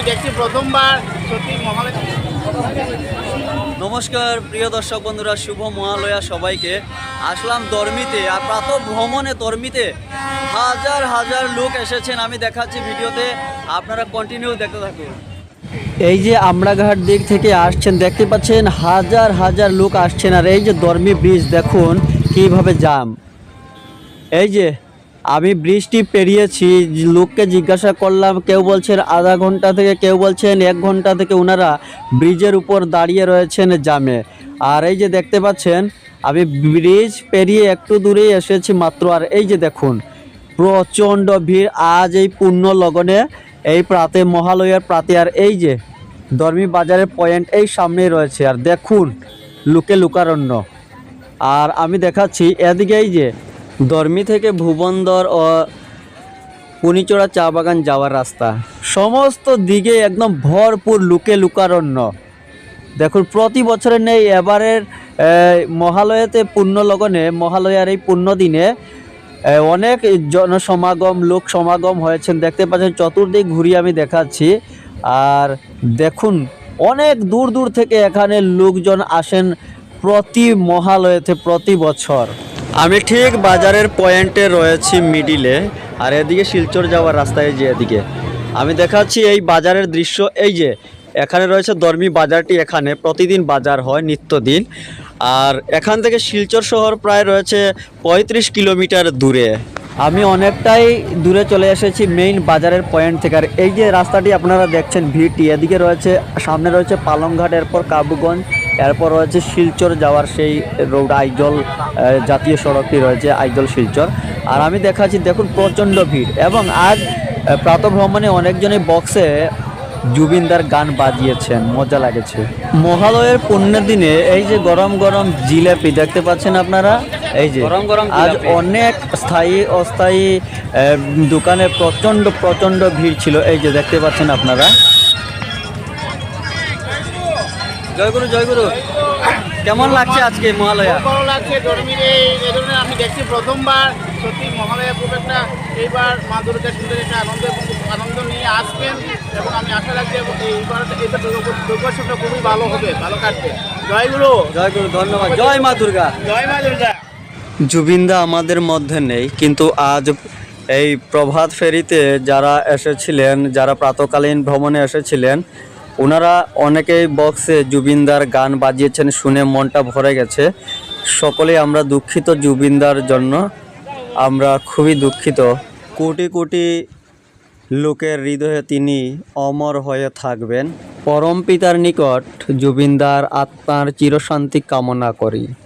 আমি দেখছি প্রথমবার, সত্যি নমস্কার, প্রিয় দর্শক বন্ধুরা, শুভ মহালয়া সবাইকে। আসলাম দর্মিতে, আর প্রাত ভ্রমণে দর্মিতে হাজার হাজার লোক এসেছেন, আমি দেখাচ্ছি ভিডিওতে। আপনারা কন্টিনিউ দেখতে থাকুন। এই যে আমরাঘাট দিক থেকে আসছেন, দেখতে পাচ্ছেন হাজার হাজার লোক আসছেন, আর এই যে দর্মি ব্রিজ দেখুন কীভাবে জাম এই যে আমি বৃষ্টি পেরিয়েছি, লোককে জিজ্ঞাসা করলাম, কেউ বলছেন আধা ঘণ্টা থেকে, কেউ বলছেন এক ঘণ্টা থেকে ওনারা ব্রিজের উপর দাঁড়িয়ে রয়েছেন জামে। আর এই যে দেখতে পাচ্ছেন, আমি ব্রিজ পেরিয়ে একটু দূরেই এসেছি মাত্র। আর এই যে দেখুন, প্রচণ্ড ভিড় আজ এই পূর্ণ লগনে, এই প্রাতে, মহালয়ার প্রাতে। আর এই যে ধর্মী বাজারের পয়েন্ট, এই সামনেই রয়েছে। আর দেখুন, লুকে লুকারণ্য। আর আমি দেখাচ্ছি, এদিকে এই যে ধর্মী থেকে ভুবনদর ও পুনিচড়া চা বাগান যাওয়ার রাস্তা। সমস্ত দিকে একদম ভরপুর লুকে লুকারণ্য। দেখুন, প্রতি বছরের নেই এবারের মহালয়াতে পুণ্য লগনে মহালয়ার এই পুণ্য দিনে অনেক জনসমাগম লোক সমাগম হয়েছেন। দেখতে পাচ্ছেন, চতুর্দিক ঘুরিয়ে আমি দেখাচ্ছি। আর দেখুন, অনেক দূর দূর থেকে এখানে লোকজন আসেন প্রতি মহালয়াতে, প্রতি বছর। আমি ঠিক বাজারের পয়েন্টে রয়েছি মিডিলে, আর এদিকে শিলচর যাওয়ার রাস্তায় যে এদিকে। আমি দেখাচ্ছি এই বাজারের দৃশ্য, এই যে, এখানে রয়েছে ধর্মী বাজারটি, এখানে প্রতিদিন বাজার হয় নিত্যদিন। আর এখান থেকে শিলচর শহর প্রায় রয়েছে পঁয়ত্রিশ কিলোমিটার দূরে। আমি অনেকটাই দূরে চলে এসেছি মেইন বাজারের পয়েন্ট থেকে। আর এই যে রাস্তাটি আপনারা দেখছেন ভিটি এদিকে রয়েছে, সামনে রয়েছে পালংঘাট, এরপর কাবুগঞ্জ এরপর রয়েছে শিলচর যাওয়ার সেই রোড আইজল জাতীয় সড়কটি রয়েছে আইজল শিলচর। আর আমি দেখাচ্ছি দেখুন প্রচণ্ড ভিড় এবং আজ প্রাতঃভ্রমণে অনেকজনই বক্সে জুবিনদার গান বাজিয়েছেন। মজা লাগেছে। মহালয়ের পুণ্যের দিনে এই যে গরম গরম জিলেপি দেখতে পাচ্ছেন আপনারা? এই যে গরম গরম আজ অনেক স্থায়ী অস্থায়ী দোকানে প্রচণ্ড প্রচণ্ড ভিড় ছিল। এই যে দেখতে পাচ্ছেন আপনারা? জয়গুরু জয়গুরু কেমন লাগছে আজকে মহালয়া? ভালো লাগছে ধর্মীর এই ধরনের আমি দেখছি প্রথমবার। সত্যি মহালয়া খুব একটা এইবার মা দুর্গা সুন্দর একটা আনন্দ আনন্দ নিয়ে আসবেন এবং আমি আশা রাখছি এবং এইবার এইবার দুর্গোৎসবটা খুবই ভালো হবে ভালো কাটবে। জয় গুরু। জয়গুরু ধন্যবাদ। জয় মা দুর্গা। জয় মা দুর্গা। জুবিনদা আমাদের মধ্যে নেই কিন্তু আজ এই প্রভাত ফেরিতে যারা এসেছিলেন যারা প্রাতকালীন ভ্রমণে এসেছিলেন ওনারা অনেকেই বক্সে জুবিনদার গান বাজিয়েছেন শুনে মনটা ভরে গেছে। সকলেই আমরা দুঃখিত জুবিনদার জন্য। আমরা খুবই দুঃখিত। কোটি কোটি লোকের হৃদয়ে তিনি অমর হয়ে থাকবেন। পরম পিতার নিকট জুবিনদার আত্মার চিরশান্তি কামনা করি।